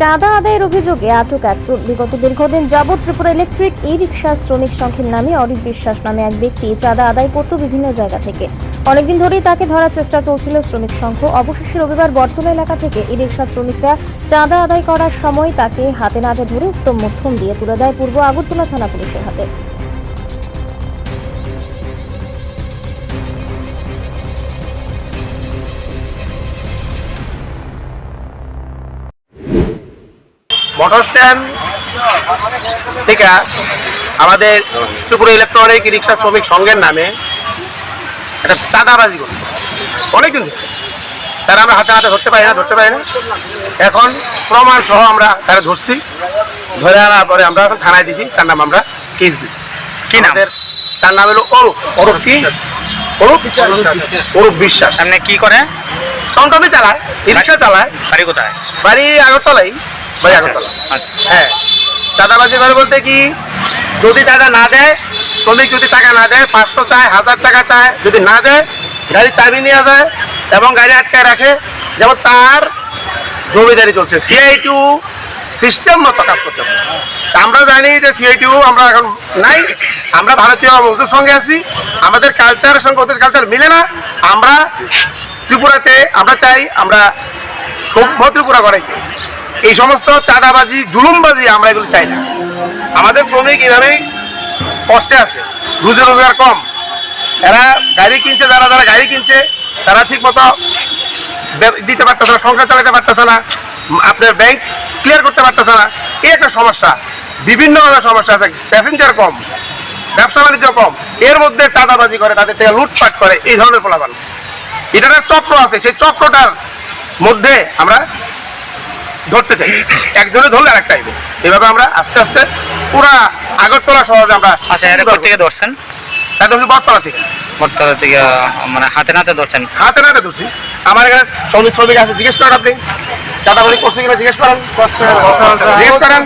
চাঁদা আদায়ের অভিযোগে আটক একজন। বিগত দীর্ঘদিন যাবৎ ত্রিপুরা ইলেকট্রিক ই রিক্সা শ্রমিক সংঘের নামে অরিক বিশ্বাস নামে এক ব্যক্তি চাঁদা আদায় করত বিভিন্ন জায়গা থেকে। অনেকদিন ধরেই তাকে ধরার চেষ্টা চলছিল শ্রমিক সংঘ। অবশেষে রবিবার বর্তলা এলাকা থেকে ই রিক্সা শ্রমিকরা চাঁদা আদায় করার সময় তাকে হাতে নাতে ধরে উত্তম মধ্যম দিয়ে তুলে দেয় পূর্ব আগরতলা থানা পুলিশের হাতে। মোটর স্ট্যান্ড থেকে আমাদের ত্রিপুরা ইলেকট্রনিক রিক্সা শ্রমিক সংঘের নামে একটা চাঁদাবাজি করছে। অনেকদিন তারা আমরা হাতে হাতে ধরতে পারি না ধরতে পারি না। এখন প্রমাণ সহ আমরা তারা ধরছি। ধরে আনার পরে আমরা এখন থানায় দিছি। তার নাম আমরা কেস দিই। কি নাম? তার নাম হলো অরূপ। অরূপ কি? অরূপ অরূপ বিশ্বাস। সামনে কি করে? টমটমে চালায় রিক্সা চালায়। বাড়ি কোথায়? বাড়ি আগরতলাই বাড়ি আচ্ছা, আচ্ছা। হ্যাঁ। চাঁদাবাজি করে বলতে কি যদি চাঁদা না দেয় শ্রমিক যদি টাকা না দেয় পাঁচশো চায় হাজার টাকা চায় যদি না দেয় গাড়ি চাবি নিয়ে যায় এবং গাড়ি আটকায় রাখে যেমন তার জমিদারি চলছে সিআই টু সিস্টেম মতো কাজ করতেছে। আমরা জানি যে সিআই টু আমরা এখন নাই আমরা ভারতীয় মজদুর সঙ্গে আছি আমাদের কালচারের সঙ্গে ওদের কালচার মিলে না আমরা ত্রিপুরাতে আমরা চাই আমরা সভ্য ত্রিপুরা করাইতে এই সমস্ত চাঁদাবাজি, জুলুমবাজি আমরা এগুলো চাই না। আমাদের শ্রমিক এভাবেই কষ্টে আছে, রুজি রোজগার কম। এরা গাড়ি কিনছে, যারা যারা গাড়ি কিনছে, তারা ঠিক মতো দিতে পারতেছে না, সংসার চালাতে পারতেছে না, আপনার ব্যাংক ক্লিয়ার করতে পারতেছে না। এই একটা সমস্যা। বিভিন্নভাবে সমস্যা আছে প্যাসেঞ্জার কম, ব্যবসা বাণিজ্য কম। এর মধ্যে চাঁদাবাজি করে, তাদের থেকে লুটপাট করে, এই ধরনের ফলাফল। এটার চক্র আছে, সেই চক্রটার মধ্যে আমরা ধরতে চাই। একজনে ধরলে আরেকটা আইবে। এভাবে আমরা আস্তে আস্তে পুরা আগরতলা শহরে আমরা আচ্ছা এর থেকে ধরছেন? এটা হচ্ছে বটতলা থেকে। বটতলা থেকে মানে হাতে নাতে ধরছেন? হাতে নাতে ধরছি। আমার এখানে শ্রমিক শ্রমিক আছে জিজ্ঞেস করেন আপনি। চাঁদাবাজি করছে কিনা জিজ্ঞেস করেন। জিজ্ঞেস করেন।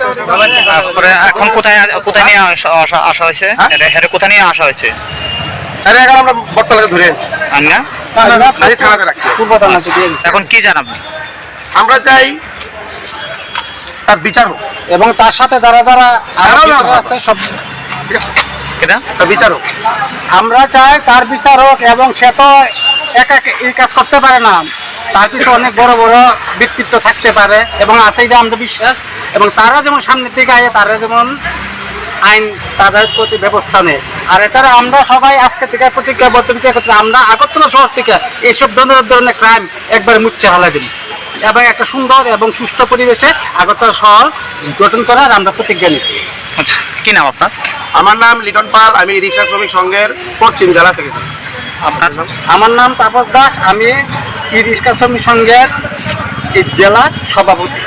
তারপরে এখন কোথায় কোথায় নিয়ে আসা- হয়েছে? হ্যাঁ? এটা কোথায় নিয়ে আসা হয়েছে? আরে এখন আমরা বটতলাকে ধরে আনছি। আর না? থানাতে রাখছি। এখন কি জানাব? আমরা চাই তার বিচার হোক। এবং তার সাথে যারা যারা আছে সব এটা? বিচার হোক। আমরা চাই তার বিচার হোক এবং সে তো একা এই কাজ করতে পারে না। তার পিছনে অনেক বড় বড় ব্যক্তিত্ব থাকতে পারে এবং আছে এটা আমাদের বিশ্বাস এবং তারা যেমন সামনের দিকে আয় তারা যেমন আইন তাদের প্রতি ব্যবস্থা নেয়। আর এছাড়া আমরা সবাই আজকে থেকে প্রতিজ্ঞাবদ্ধ করতে আমরা আগরতলা শহর থেকে এইসব ধরনের ধরনের ক্রাইম একবার মুচ্ছে হালা দিই এবং একটা সুন্দর এবং সুস্থ পরিবেশে আগরতলা শহর গঠন করার আমরা প্রতিজ্ঞা নিচ্ছি। আচ্ছা কি নাম আপনার? আমার নাম লিটন পাল আমি রিক্সা শ্রমিক সংঘের পশ্চিম জেলা থেকে আপনার নাম? আমার নাম তাপস দাস আমি ই রিক্সা শ্রমিক সংঘের এই জেলার সভাপতি।